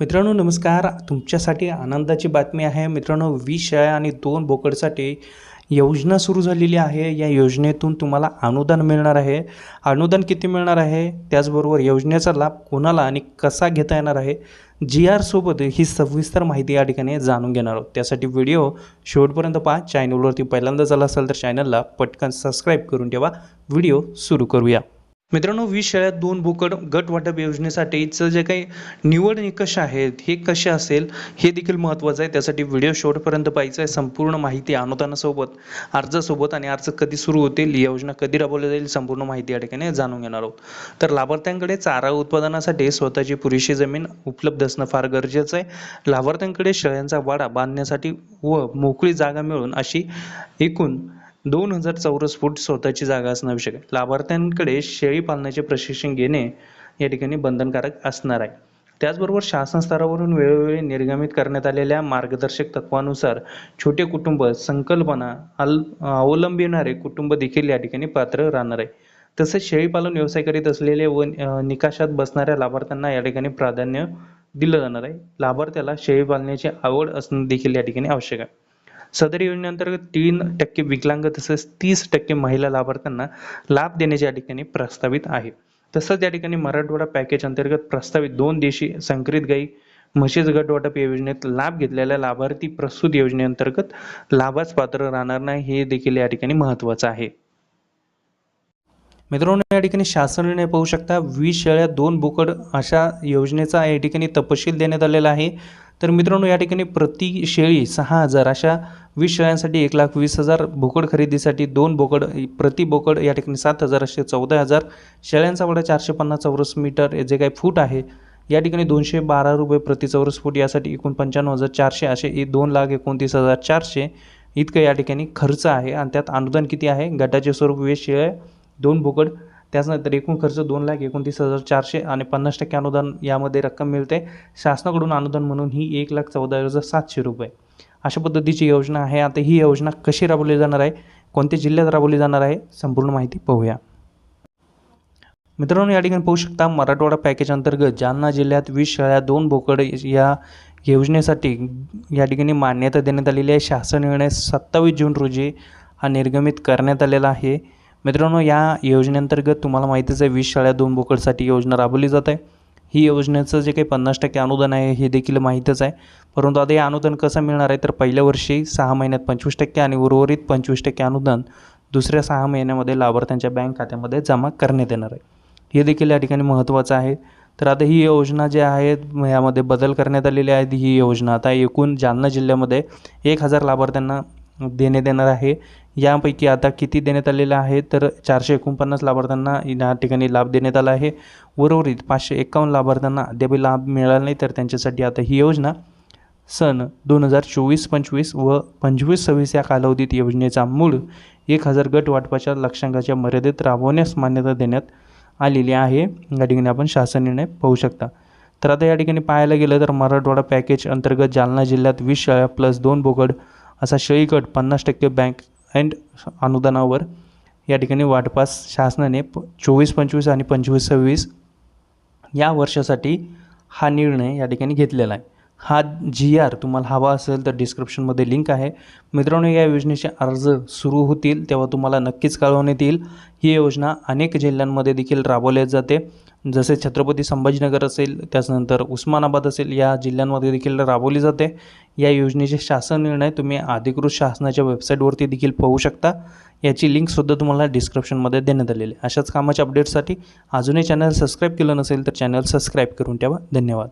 मित्रांनो नमस्कार. तुमच्यासाठी आनंदाची बातमी आहे. मित्रांनो वीस शेळ्या आणि दोन बोकडसाठी योजना सुरू झालेली आहे. या योजनेतून तुम्हाला अनुदान मिळणार आहे. अनुदान किती मिळणार आहे? त्याचबरोबर योजनेचा लाभ कोणाला आणि कसा घेता येणार आहे? जी आरसोबत ही सविस्तर माहिती या ठिकाणी जाणून घेणार आहोत. त्यासाठी व्हिडिओ शेवटपर्यंत पहा. चॅनलवरती पहिल्यांदा झाला असेल तर चॅनलला पटकन सबस्क्राईब करून ठेवा. व्हिडिओ सुरू करूया. मित्रांनो वीस शाळेत दोन बोकड गट वाटप योजनेसाठीचं जे काही निवड निकष आहेत हे कसे असेल हे देखील महत्त्वाचं आहे. त्यासाठी व्हिडिओ शेवटपर्यंत पाहायचं आहे. संपूर्ण माहिती अनुदानासोबत अर्जासोबत आणि अर्ज कधी सुरू होतील योजना कधी राबवली जाईल संपूर्ण माहिती या ठिकाणी जाणून घेणार आहोत. तर लाभार्थ्यांकडे चारा उत्पादनासाठी स्वतःची पुरेशी जमीन उपलब्ध असणं फार गरजेचं आहे. लाभार्थ्यांकडे शेळ्यांचा वाडा बांधण्यासाठी व मोकळी जागा मिळून अशी एकूण दोन हजार चौरस फूट स्वतःची जागा असणं आवश्यक आहे. लाभार्थ्यांकडे शेळी पालनाचे प्रशिक्षण घेणे या ठिकाणी बंधनकारक असणार आहे. त्याचबरोबर शासन स्तरावरून वेळोवेळी निर्गमित करण्यात आलेल्या मार्गदर्शक तत्वानुसार छोटे कुटुंब संकल्पना अल अवलंबिणारे कुटुंब देखील या ठिकाणी पात्र राहणार आहे. तसेच शेळीपालन व्यवसाय करीत असलेले व निकाशात बसणाऱ्या लाभार्थ्यांना या ठिकाणी प्राधान्य दिलं जाणार आहे. लाभार्थ्याला शेळी पालनाची आवड असणं देखील या ठिकाणी आवश्यक आहे. सदर योजनेअंतर्गत तीन टक्के विकलांग तसेच तीस टक्के महिला लाभार्थ्यांना लाभ देण्याचे या ठिकाणी प्रस्तावित आहे. तसंच या ठिकाणी मराठवाडा पॅकेज अंतर्गत प्रस्तावित दोन देशी संकरित गाई म्हशीच गट वाटप या योजनेत लाभ घेतलेल्या लाभार्थी प्रस्तुत योजनेअंतर्गत लाभास पात्र राहणार नाही हे देखील या ठिकाणी महत्त्वाचं आहे. मित्रांनो या ठिकाणी शासन पाहू शकता वीस शेळ्या दोन बोकड अशा योजनेचा या ठिकाणी तपशील देण्यात आलेला आहे. तर मित्रांनो या ठिकाणी प्रति शेळी सहा हजार अशा वीस शेळ्यांसाठी एक लाख वीस हजार बोकड खरेदीसाठी दोन बोकड प्रति बोकड या ठिकाणी सात हजार असे चौदा हजार. शेळ्यांचा वडा चारशे पन्नास चौरस मीटर जे काही फूट आहे या ठिकाणी दोनशे बारा रुपये प्रति चौरस फूट यासाठी एकूण पंच्याण्णव हजार चारशे असे दोन लाख एकोणतीस हजार चारशे इतकं या ठिकाणी खर्च आहे. आणि त्यात अनुदान किती आहे? गटाचे स्वरूप वीस शेळ्या दोन बोकड त्याचनंतर एकूण खर्च दोन लाख एकोणतीस हजार चारशे आणि पन्नास टक्के अनुदान यामध्ये रक्कम मिळते. शासनाकडून अनुदान म्हणून ही एक लाख चौदा हजार सातशे रुपये. अशा पद्धतीची योजना आहे. आता ही योजना कशी राबवली जाणार आहे? कोणत्या जिल्ह्यात राबवली जाणार आहे? संपूर्ण माहिती पाहूया. मित्रांनो या ठिकाणी पाहू शकता मराठवाडा पॅकेज अंतर्गत जालना जिल्ह्यात वीस शाळा दोन बोकड या योजनेसाठी या ठिकाणी मान्यता देण्यात आलेली आहे. शासन निर्णय सत्तावीस जून रोजी हा निर्गमित करण्यात आलेला आहे. मित्रांनो या योजनेअंतर्गत तुम्हाला माहितीच आहे वीस शाळ्या दोन बोकडसाठी योजना राबवली जात आहे. ही योजनेचं जे काही पन्नास टक्के अनुदान आहे हे देखील माहीतच आहे. परंतु आता हे अनुदान कसं मिळणार आहे? तर पहिल्या वर्षी सहा महिन्यात पंचवीस टक्के आणि उर्वरित पंचवीस टक्के अनुदान दुसऱ्या सहा महिन्यामध्ये लाभार्थ्यांच्या बँक खात्यामध्ये जमा करण्यात येणार आहे. हे देखील या ठिकाणी महत्त्वाचं आहे. तर आता ही योजना जी आहे यामध्ये बदल करण्यात आलेली आहेत. ही योजना आता एकूण जालना जिल्ह्यामध्ये एक हजार लाभार्थ्यांना देण्यात येणार आहे. यापैकी आता किती देण्यात आलेलं आहे? तर चारशे एकोणपन्नास लाभार्थ्यांना या ठिकाणी लाभ देण्यात आला आहे. उर्वरित पाचशे एकावन्न लाभार्थ्यांना अद्यापही लाभ मिळाला नाही तर त्यांच्यासाठी आता ही योजना सन दोन हजार चोवीस पंचवीस व पंचवीस सव्वीस या कालावधीत योजनेचा मूळ एक हजार गट वाटपाच्या लक्षांकाच्या मर्यादेत राबवण्यास मान्यता देण्यात आलेली आहे. या ठिकाणी आपण शासन निर्णय पाहू शकता. तर आता या ठिकाणी पाहायला गेलं तर मराठवाडा पॅकेज अंतर्गत जालना जिल्ह्यात वीस शाळा प्लस दोन बोगड असा शेळी गट पन्नास टक्के बँक अँड अनुदानावर या ठिकाणी वाटपास शासनाने प चोवीस पंचवीस आणि पंचवीस सव्वीस या वर्षासाठी हा निर्णय या ठिकाणी घेतलेला आहे. हा जी आर तुम्हाला हवा असेल तर डिस्क्रिप्शनमध्ये लिंक आहे. मित्रांनो या योजनेचे अर्ज सुरू होतील तेव्हा तुम्हाला नक्कीच कळवण्यात येईल. ही योजना अनेक जिल्ह्यांमध्ये देखील राबवली जाते. जसे छत्रपती संभाजीनगर असेल त्याचनंतर उस्मानाबाद असेल या जिल्ह्यांमध्ये देखील राबवली जाते. या योजनेचे शासन निर्णय तुम्ही अधिकृत शासनाच्या वेबसाईटवरती देखील पाहू शकता. याची लिंकसुद्धा तुम्हाला डिस्क्रिप्शनमध्ये देण्यात आलेली आहे. अशाच कामाच्या अपडेटसाठी अजूनही चॅनल सबस्क्राईब केलं नसेल तर चॅनल सबस्क्राईब करून ठेवा. धन्यवाद.